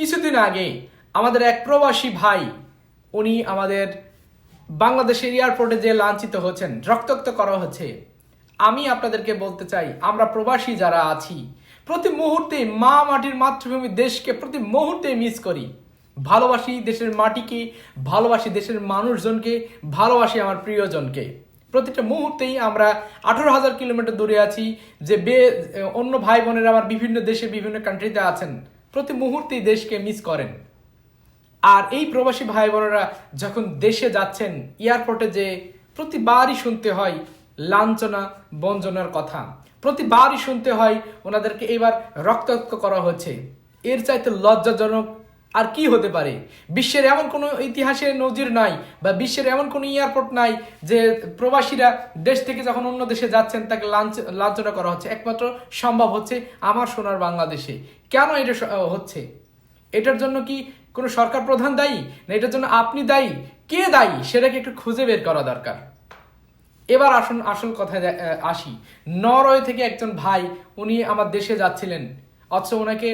কিছুদিন আগে আমাদের এক প্রবাসী ভাই, উনি আমাদের বাংলাদেশের এয়ারপোর্টে যে লাঞ্ছিত হচ্ছেন, রক্তাক্ত করা হচ্ছে। আমি আপনাদেরকে বলতে চাই, আমরা প্রবাসী যারা আছি, প্রতি মুহূর্তে মা মাটির মাতৃভূমি দেশকে প্রতি মুহূর্তে মিস করি। ভালোবাসি দেশের মাটিকে, ভালোবাসি দেশের মানুষজনকে, ভালোবাসি আমার প্রিয়জনকে। প্রতিটা মুহূর্তেই আমরা আঠারো হাজার কিলোমিটার দূরে আছি, যে বে অন্য ভাই বোনেরা আমার বিভিন্ন দেশে, বিভিন্ন কান্ট্রিতে আছেন। প্রতি মুহূর্তেই দেশকে মিস করেন। আর এই প্রবাসী ভাই বোনেরা যখন দেশে যাচ্ছেন এয়ারপোর্টে যে প্রতিবারই শুনতে হয় লাঞ্ছনা বঞ্চনার কথা। প্রতিবারই শুনতে হয় ওনাদেরকে এবার রক্তাক্ত করা হচ্ছে। এর চাইতে লজ্জাজনক আর কি হতে পারে? বিশ্বের এমন কোনো ইতিহাসে নজির নাই বা বিশ্বের এমন কোনো এয়ারপোর্ট নাই যে প্রবাসীরা দেশ থেকে যখন অন্য দেশে যাচ্ছেন, তাকে লাঞ্চ, লাঞ্ছনা করা হচ্ছে। একমাত্র সম্ভব হচ্ছে আমার সোনার বাংলাদেশে। কেন এটা হচ্ছে? এটার জন্য কি কোনো সরকার প্রধান দায়ী? না, এটার জন্য আপনি দায়ী? কে দায়ী? সেটাকে একটু খুঁজে বের করা দরকার। এবার আসুন, আসল কথায় আসি। নরওয়ে থেকে একজন ভাই, উনি আমার দেশে যাচ্ছিলেন। অথচ ওনাকে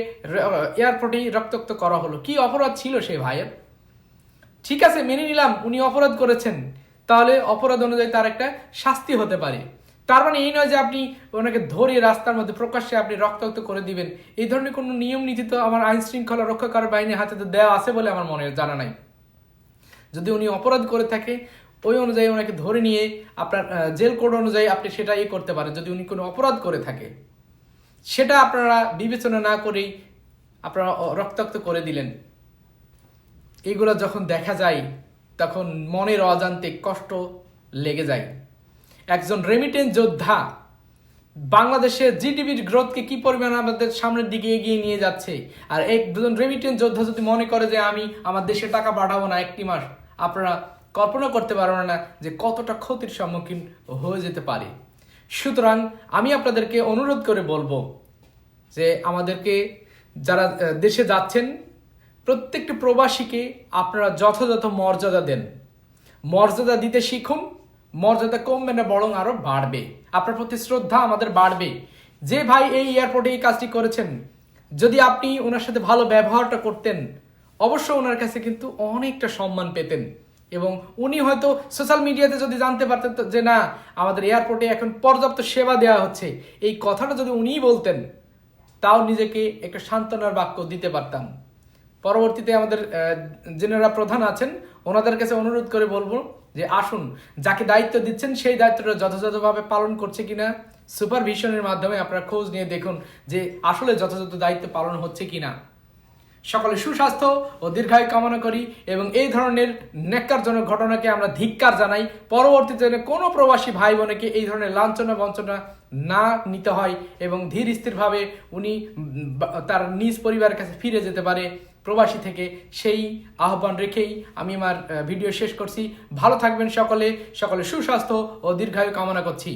এয়ারপোর্টেই রক্তাক্ত করা হলো। কি অপরাধ ছিল সেই ভাইয়ের? ঠিক আছে, মেনে নিলাম, উনি অপরাধ করেছেন। তাহলে অপরাধ অনুযায়ী তার একটা শাস্তি হতে পারে। তার মানে এই নয় যে আপনি ওনাকে ধরে রাস্তার মধ্যে প্রকাশ্যে আপনি রক্তাক্ত করে দিবেন। এই ধরনের কোনো নিয়ম নীতি তো আমার আইন শৃঙ্খলা রক্ষাকারী বাহিনীর হাতে তো দেওয়া আছে বলে আমার মনে জানা নাই। যদি উনি অপরাধ করে থাকে, ওই অনুযায়ী ওনাকে ধরে নিয়ে আপনার জেল কোড অনুযায়ী আপনি সেটা ইয়ে করতে পারেন। যদি উনি কোনো অপরাধ করে থাকে সেটা আপনারা বিবেচনা না করেই আপনারা রক্তাক্ত করে দিলেন। এগুলো যখন দেখা যায়, তখন মনের অজান্তে কষ্ট লেগে যায়। একজন রেমিটেন্স যোদ্ধা বাংলাদেশের জিডিপির গ্রোথকে কি পরিমাণ আমাদের সামনের দিকে এগিয়ে নিয়ে যাচ্ছে? আর এক দুজন রেমিটেন্স যোদ্ধা যদি মনে করে যে আমি আমার দেশে টাকা পাঠাবো না একটি মাস, আপনারা কল্পনা করতে পারবেন না যে কতটা ক্ষতির সম্মুখীন হয়ে যেতে পারে। সুতরাং আমি আপনাদেরকে অনুরোধ করে বলব যে আমাদেরকে যারা দেশে যাচ্ছেন, প্রত্যেকটি প্রবাসীকে আপনারা যথাযথ মর্যাদা দেন। মর্যাদা দিতে শিখুন, মর্যাদা কমবে না, বরং আরও বাড়বে। আপনার প্রতি শ্রদ্ধা আমাদের বাড়বে। যে ভাই এই এয়ারপোর্টে এই কাজটি করেছেন, যদি আপনি ওনার সাথে ভালো ব্যবহারটা করতেন, অবশ্য ওনার কাছে কিন্তু অনেকটা সম্মান পেতেন। এবং উনি হয়তো সোশ্যাল মিডিয়াতে যদি জানতে পারতেন যে না, আমাদের এয়ারপোর্টে এখন পর্যাপ্ত সেবা দেওয়া হচ্ছে। এই কথাটা যদি উনিই বলতেন, তাও নিজেকে একটা সান্ত্বনার বাক্য দিতে পারতাম। পরবর্তীতে আমাদের যিনারা প্রধান আছেন, ওনাদের কাছে অনুরোধ করে বলব যে আসুন, যাকে দায়িত্ব দিচ্ছেন সেই দায়িত্বটা যথাযথভাবে পালন করছে কিনা সুপারভিশনের মাধ্যমে আপনারা খোঁজ নিয়ে দেখুন যে আসলে যথাযথ দায়িত্ব পালন হচ্ছে কিনা। সকলে সুস্বাস্থ্য ও দীর্ঘায়ু কামনা করি এবং এই ধরনের ন্যাক্কারজনক ঘটনাকে আমরা ধিক্কার জানাই। পরবর্তীতে কোনো প্রবাসী ভাই বোনকে এই ধরনের লাঞ্ছনা বঞ্চনা না নিতে হয় এবং ধীর স্থিরভাবে উনি তার নিজ পরিবারের কাছে ফিরে যেতে পারে প্রবাসী থেকে। সেই আহ্বান রেখেই আমি আমার ভিডিও শেষ করছি। ভালো থাকবেন সকলে। সকলে সুস্বাস্থ্য ও দীর্ঘায়ু কামনা করছি।